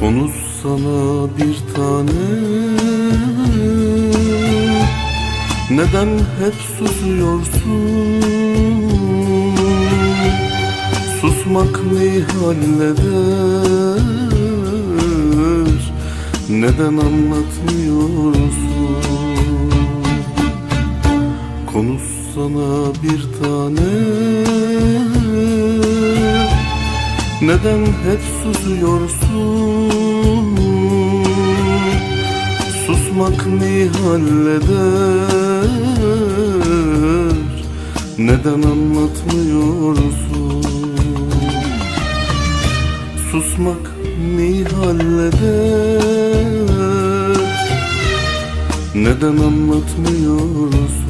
Konuş sana bir tane. Neden hep susuyorsun? Susmak neyi halleder Neden anlatmıyorsun? Konuş sana bir tane Neden hep susuyorsun? Susmak neyi halleder? Neden anlatmıyorsun? Susmak neyi halleder? Neden anlatmıyorsun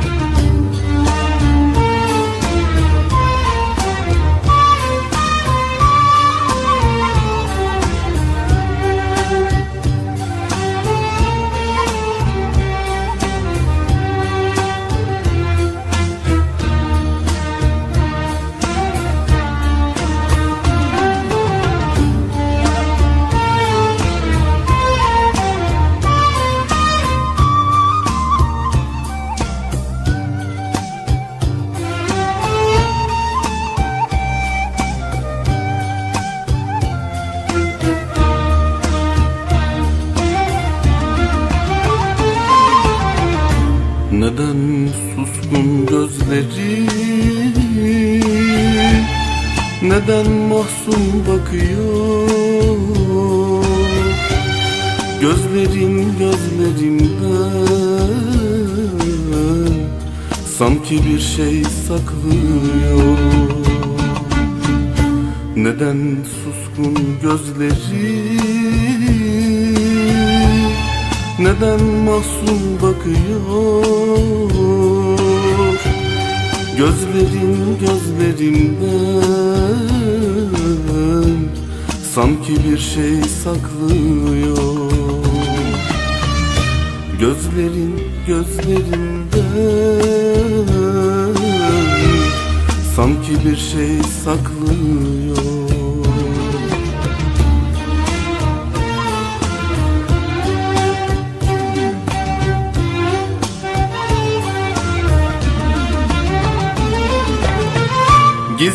Neden suskun gözleri Neden mahzun bakıyor Gözlerin gözlerimden Sanki bir şey saklıyor. Neden suskun gözleri neden mahzun bakıyor? Gözlerin gözlerimden Sanki bir şey saklıyor. Gözlerin gözlerimden Sanki bir şey saklıyor